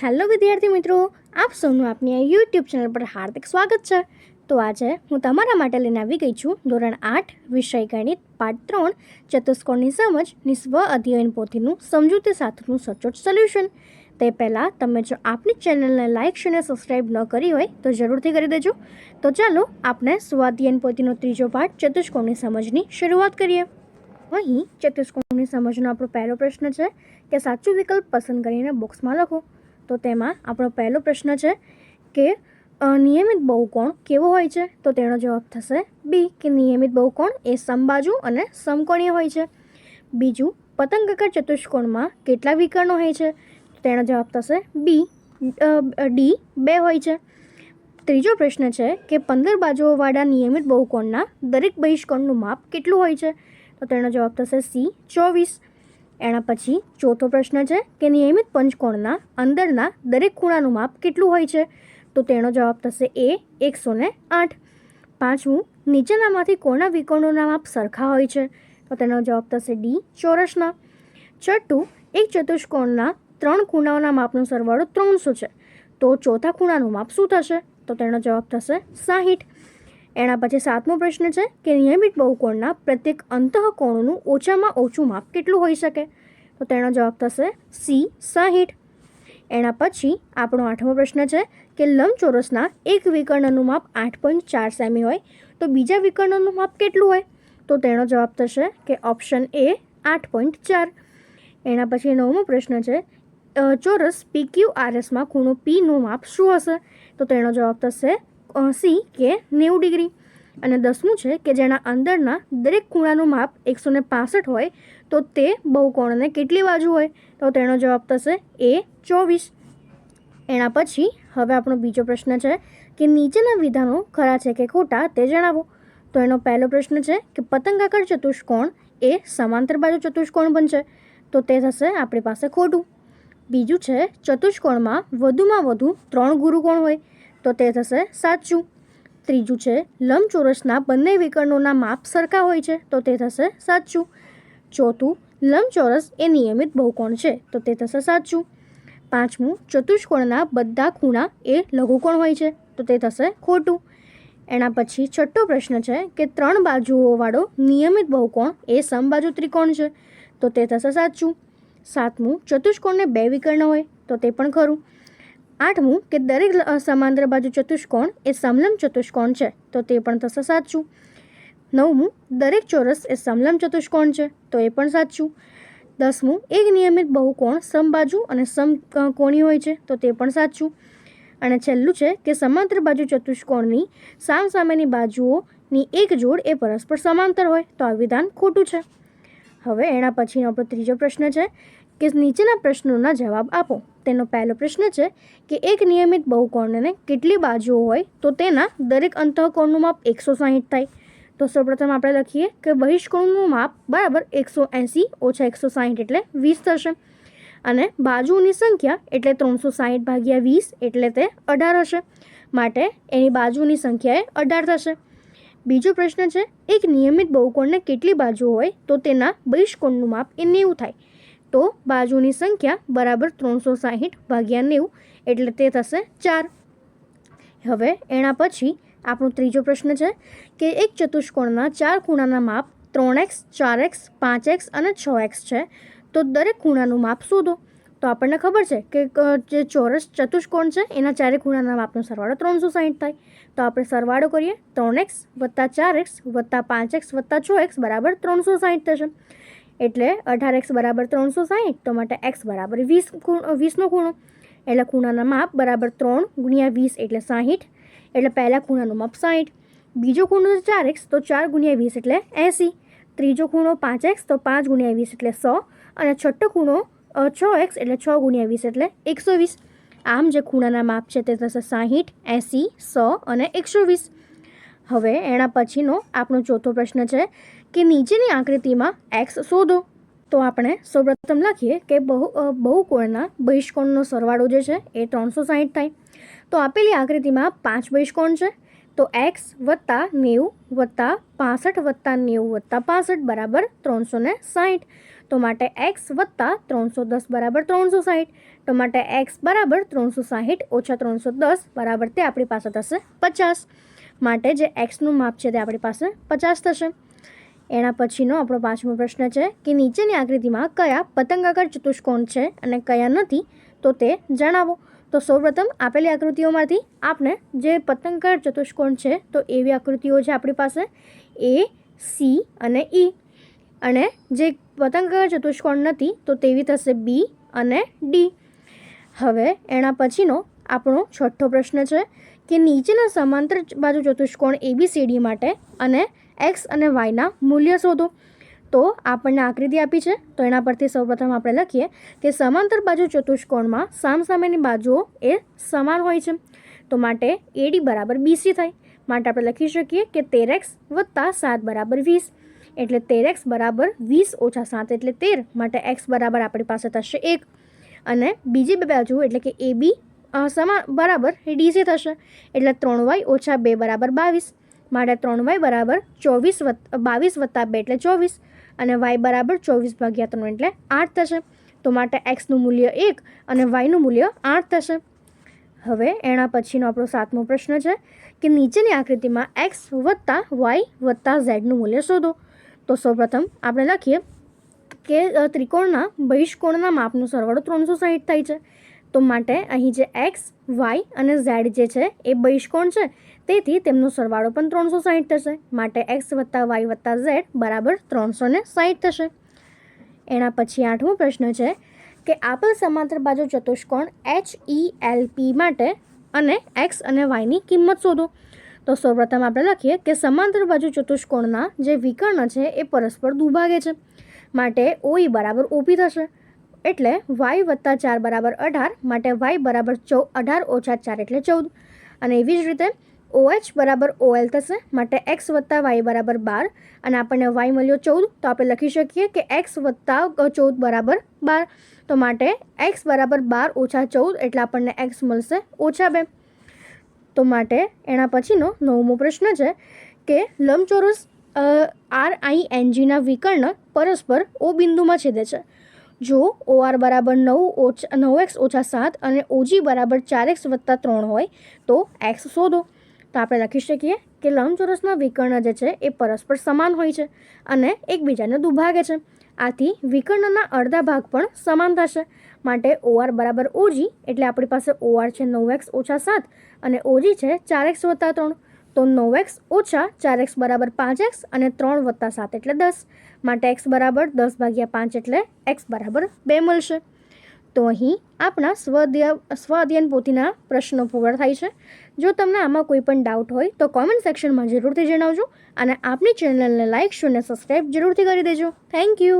Hello વિદ્યાર્થી મિત્રો, આપ સૌનું આપની આ યુટ્યુબ ચેનલ પર હાર્દિક સ્વાગત છે. તો આજે હું તમારા માટે લઈને આવી ગઈ છું ધોરણ આઠ, વિષય ગણિત, પાઠ ત્રણ, ચતુષ્કોણની સમજની સ્વ અધ્યયન પોથીનું સમજૂતી સાથેનું સચોટ સોલ્યુશન તે પહેલાં તમે જો આપની ચેનલને લાઇક અને સબસ્ક્રાઇબ ન કરી હોય, તો જરૂરથી કરી દેજો. તો ચાલો આપણે સ્વાધ્યયન પોથીનો ત્રીજો પાઠ, ચતુષ્કોણની સમજની શરૂઆત કરીએ. અહીં ચતુષ્કોણની સમજનો આપણો પહેલો પ્રશ્ન છે કે સાચું વિકલ્પ પસંદ કરીને બોક્સમાં લખો. તો તેમાં આપણો પહેલો પ્રશ્ન છે કે નિયમિત બહુકોણ કેવો હોય છે? તો તેનો જવાબ થશે બી કે નિયમિત બહુકોણ એ સમબાજુ અને સમકોણીય હોય છે. બીજું પતંગાકાર ચતુષ્કોણમાં કેટલા વિકર્ણો હોય છે? તેનો જવાબ થશે બી ડી બે હોય છે. ત્રીજો પ્રશ્ન છે કે, પંદર બાજુઓવાળા નિયમિત બહુકોણના દરેક બહિષ્કોણનું માપ કેટલું હોય છે? તો તેનો જવાબ થશે સી ચોવીસ. એના પછી ચોથો પ્રશ્ન છે કે નિયમિત પંચકોણના અંદરના દરેક ખૂણાનું માપ કેટલું હોય છે? તો તેનો જવાબ થશે એ એકસો ને આઠ. પાંચમું, નીચેનામાંથી કોના વિકોણોના માપ સરખા હોય છે? તો તેનો જવાબ થશે ડી, ચોરસના. છઠ્ઠું, એક ચતુષ્કોણના ત્રણ ખૂણાઓના માપનો સરવાળો ત્રણસો છે. તો ચોથા ખૂણાનું માપ શું થશે? તો તેનો જવાબ થશે સાહીઠ. એના પછી સાતમો પ્રશ્ન છે કે નિયમિત બહુકોણના પ્રત્યેક અંતઃકોણનું ઓછામાં ઓછું માપ કેટલું હોઈ શકે? તો તેનો જવાબ થશે સી સાહીઠ. એના પછી આપણો આઠમો પ્રશ્ન છે કે લંબચોરસના એક વિકર્ણનું માપ આઠ પોઈન્ટ ચાર સેમી હોય તો બીજા વિકર્ણનું માપ કેટલું હોય? તો તેનો જવાબ થશે કે ઓપ્શન એ આઠ પોઈન્ટ ચાર. એના પછી નવમો પ્રશ્ન છે ચોરસ પી ક્યુ આરએસમાં ખૂણો પીનું માપ શું હશે? તો તેનો જવાબ થશે સી કે નેવું ડિગ્રી. અને દસમું છે કે જેના અંદરના દરેક ખૂણાનું માપ એકસો ને પાસઠ હોય, તો તે બહુકોણને કેટલી બાજુ હોય? તો તેનો જવાબ થશે એ ચોવીસ. એના પછી હવે આપણો બીજો પ્રશ્ન છે કે નીચેના વિધાનો ખરા છે કે ખોટા તે જણાવો. તો એનો પહેલો પ્રશ્ન છે કે પતંગાકાર ચતુષ્કોણ એ સમાંતર બાજુ ચતુષ્કોણ બનશે. તો તે થશે આપણી પાસે ખોટું. બીજું છે ચતુષ્કોણમાં વધુમાં વધુ ત્રણ ગુરુકોણ હોય. તો તે થશે સાચું. ત્રીજું છે, લંબચોરસના બંને વિકર્ણોના માપ સરખા હોય છે, તો તે થશે સાચું. ચોથું, લંબચોરસ એ નિયમિત બહુકોણ છે, તો તે થશે સાચું. પાંચમું, ચતુષ્કોણના બધા ખૂણા એ લઘુકોણ હોય છે, તો તે થશે ખોટું. એના પછી છઠ્ઠો પ્રશ્ન છે કે ત્રણ બાજુઓવાળો નિયમિત બહુકોણ એ સમબાજુ ત્રિકોણ છે, તો તે થશે સાચું. સાતમું, ચતુષ્કોણને બે વિકર્ણ હોય, તો તે પણ ખરું. આઠમું કે દરેક સમાંતર બાજુ ચતુષ્કોણ એ સમલંબ ચતુષ્કોણ છે, તો તે પણ થશે સાચું નવમું, દરેક ચોરસ એ સમલંબ ચતુષ્કોણ છે, તો એ પણ સાચું દસમું, એક નિયમિત બહુકોણ સમબાજુ અને સમકોણી હોય છે, તો તે પણ સાચું અને છેલ્લું છે કે સમાંતર બાજુ ચતુષ્કોણની સામસામેની બાજુઓની એક જોડ એ પરસ્પર સમાંતર હોય, તો આ વિધાન ખોટું છે. હવે એના પછીનો આપણો ત્રીજો પ્રશ્ન છે કે નીચેના પ્રશ્નોના જવાબ આપો. તેનો પહેલો પ્રશ્ન છે કે એક નિયમિત બહુકોણને કેટલી બાજુઓ હોય તો તેના દરેક અંતઃકોણનું માપ એકસો સાહીઠ થાય. તો સૌપ્રથમ આપણે લખીએ કે બહિષ્કોણનું માપ બરાબર એકસો એંસી ઓછા એકસો સાહીઠ એટલે વીસ થશે. અને બાજુની સંખ્યા એટલે ત્રણસો સાહીઠ ભાગ્યા વીસ એટલે તે અઢાર હશે. માટે એની બાજુની સંખ્યા એ અઢાર થશે. બીજો પ્રશ્ન છે, એક નિયમિત બહુકોણને કેટલી બાજુઓ હોય તો તેના બહિષ્કોણનું માપ એ નેવું થાય. તો બાજુની સંખ્યા બરાબર ત્રણસો સાહીઠ ભાગ્યા નેવું, એટલે તે થશે ચાર. હવે એના પછી આપણો ત્રીજો પ્રશ્ન છે કે એક ચતુષ્કોણના ચાર ખૂણાના માપ ત્રણ એક્સ, ચાર એક્સ, પાંચ એક્સ અને છ એક્સ છે. તો દરેક ખૂણાનું માપ શોધો. તો આપણને ખબર છે કે જે ચોરસ ચતુષ્કોણ છે, એના ચારે ખૂણાના માપનો સરવાળો ત્રણસો સાહીઠ થાય. તો આપણે સરવાળો કરીએ. ત્રણ એક્સ વત્તા ચાર એક્સ વત્તા પાંચ એક્સ વત્તા છ એક્સ બરાબર ત્રણસો સાહીઠ થશે. એટલે અઢાર એક્સ બરાબર ત્રણસો સાહીઠ, તો માટે એક્સ બરાબર વીસ વીસનો ખૂણો. એટલે ખૂણાના માપ બરાબર ત્રણ ગુણ્યા વીસ એટલે સાહીઠ. એટલે પહેલાં ખૂણાનું માપ સાહીઠ. બીજો ખૂણો ચાર એક્સ, તો ચાર ગુણ્યા વીસ એટલે એંસી. ત્રીજો ખૂણો પાંચ એક્સ, તો પાંચ ગુણ્યા વીસ એટલે સો. અને છઠ્ઠો ખૂણો છ એક્સ એટલે છ ગુણ્યા વીસ એટલે એકસો વીસ. આમ જે ખૂણાના માપ છે તે થશે સાહીઠ, એંસી, સો અને એકસો વીસ. હવે એના પછીનો આપણો ચોથો પ્રશ્ન છે કે નીચેની આકૃતિમાં એક્સ શોધો. તો આપણે સૌપ્રથમ લખીએ કે બહુ બહુકોણના બહિષ્કોણનો સરવાળો જે છે એ ત્રણસો સાહીઠ થાય. તો આપેલી આકૃતિમાં પાંચ બહિષ્કોણ છે. તો એક્સ વત્તા નેવું વત્તા પાસઠ વત્તા નેવું વત્તા પાસઠ બરાબર ત્રણસો ને સાહીઠ. તો માટે એક્સ વત્તા ત્રણસો દસ બરાબર ત્રણસો સાહીઠ. તો માટે એક્સ બરાબર ત્રણસો સાહીઠ ઓછા ત્રણસો દસ બરાબર તે આપણી પાસે થશે પચાસ. માટે જે એક્સનું માપ છે તે આપણી પાસે પચાસ થશે. એના પછીનો આપણો પાંચમો પ્રશ્ન છે કે નીચેની આકૃતિમાં કયા પતંગાકાર ચતુષ્કોણ છે અને કયા નથી તો તે જણાવો. તો સૌપ્રથમ આપેલી આકૃતિઓમાંથી આપણે જે પતંગાકાર ચતુષ્કોણ છે તો એવી આકૃતિઓ છે આપણી પાસે. એ, સી અને ઈ. અને જે પતંગાકાર ચતુષ્કોણ નથી તો તેવી થશે બી અને ડી. હવે એના પછીનો આપણો છઠ્ઠો પ્રશ્ન છે કે નીચેના સમાંતર બાજુ ચતુષ્કોણ એબીસીડી માટે અને એક્સ અને વાયના મૂલ્ય શોધો. તો આપણને આકૃતિ આપી છે. તો એના પરથી સૌપ્રથમ આપણે લખીએ કે સમાંતર બાજુ ચતુષ્કોણમાં સામસામેની બાજુઓ એ સમાન હોય છે. તો માટે એડી બરાબર બીસી થાય. માટે આપણે લખી શકીએ કે તેરેક્સ વત્તા સાત બરાબર વીસ. એટલે તેરેક્સ બરાબર વીસ ઓછા સાત એટલે તેર. માટે એક્સ બરાબર આપણી પાસે થશે એક. અને બીજી બે બાજુ એટલે કે એ બી સમાન બરાબર, એ ડીસી થશે. એટલે ત્રણ વાય ઓછા બે બરાબર બાવીસ. માટે ત્રણ વાય બરાબર ચોવીસ બાવીસ વત્તા બે એટલે ચોવીસ. અને વાય બરાબર ચોવીસ ભાગ્યા ત્રણ એટલે આઠ થશે. તો માટે એક્સનું મૂલ્ય એક અને વાયનું મૂલ્ય આઠ થશે. હવે એના પછીનો આપણો સાતમો પ્રશ્ન છે કે નીચેની આકૃતિમાં એક્સ વત્તા વાય વત્તા ઝેડનું મૂલ્ય શોધો. તો સૌપ્રથમ આપણે લખીએ કે ત્રિકોણના બહિષ્કોણના માપનો સરવાળો ત્રણસો સાહીઠ થાય છે. તો માટે અહીં જે એક્સ વાય અને ઝેડ જે છે, એ બહિષ્કોણ છે. તેથી તેમનો સરવાળો પણ ત્રણસો સાહીઠ થશે. માટે એક્સ વત્તા વાય વત્તા ઝેડ બરાબર ત્રણસો ને સાહીઠ થશે. એના પછી આઠમો પ્રશ્ન છે કે આપેલ સમાંતર બાજુ ચતુષ્કોણ એચ ઈ એલ પી માટે અને એક્સ અને વાયની કિંમત શોધો. તો સૌપ્રથમ આપણે લખીએ કે સમાંતર બાજુ ચતુષ્કોણના જે વિકર્ણ છે, એ પરસ્પર દુભાગે છે. માટે ઓઈ બરાબર ઓપી થશે. એટલે વાય વત્તા ચાર બરાબર અઢાર માટે વાય બરાબર ચૌ અઢાર ઓછા ચાર એટલે ચૌદ. અને એવી જ રીતે ઓએચ બરાબર ઓએલ થશે માટે એક્સ વત્તા વાય બરાબર બાર. અને આપણને વાય મળ્યો ચૌદ, તો આપણે લખી શકીએ કે એક્સ વત્તા ચૌદ બરાબર બાર. તો માટે એક્સ બરાબર બાર ઓછા ચૌદ એટલે આપણને એક્સ મળશે ઓછા બે. તો માટે એના પછીનો નવમો પ્રશ્ન છે કે લંબચોરસ આર આઈ એનજીના વિકર્ણ પરસ્પર ઓ બિંદુમાં છેદે છે. જો ઓઆર બરાબર નવ ઓછા નવ એક્સ ઓછા સાત અને ઓજી બરાબર ચાર એક્સ વત્તા ત્રણ હોય, તો એક્સ શોધો. તો આપણે લખી શકીએ કે લંબચોરસના વિકર્ણ જે છે, એ પરસ્પર સમાન હોય છે અને એકબીજાને દુભાગે છે. આથી વિકર્ણના અડધા ભાગ પણ સમાન થશે. માટે ઓઆર બરાબર ઓજી, એટલે આપણી પાસે ઓઆર છે નવ એક્સ ઓછા સાત અને ઓજી છે ચાર એક્સ વત્તા ત્રણ. તો નવ એક્સ ઓછા ચાર એક્સ બરાબર પાંચ એક્સ અને ત્રણ વત્તા સાત એટલે દસ. માટે એક્સ બરાબર દસ ભાગ્યા પાંચ એટલે એક્સ બરાબર બે મળશે. તો અહીં આપણા સ્વ અધ્યયન પોથીના પ્રશ્નો પૂરા થાય છે. જો તમને આમાં કોઈ પણ ડાઉટ હોય તો કોમેન્ટ સેક્શનમાં જરૂરથી જણાવજો અને આપની ચેનલને લાઇક શો અને સબસ્ક્રાઈબ જરૂરથી કરી દેજો. Thank you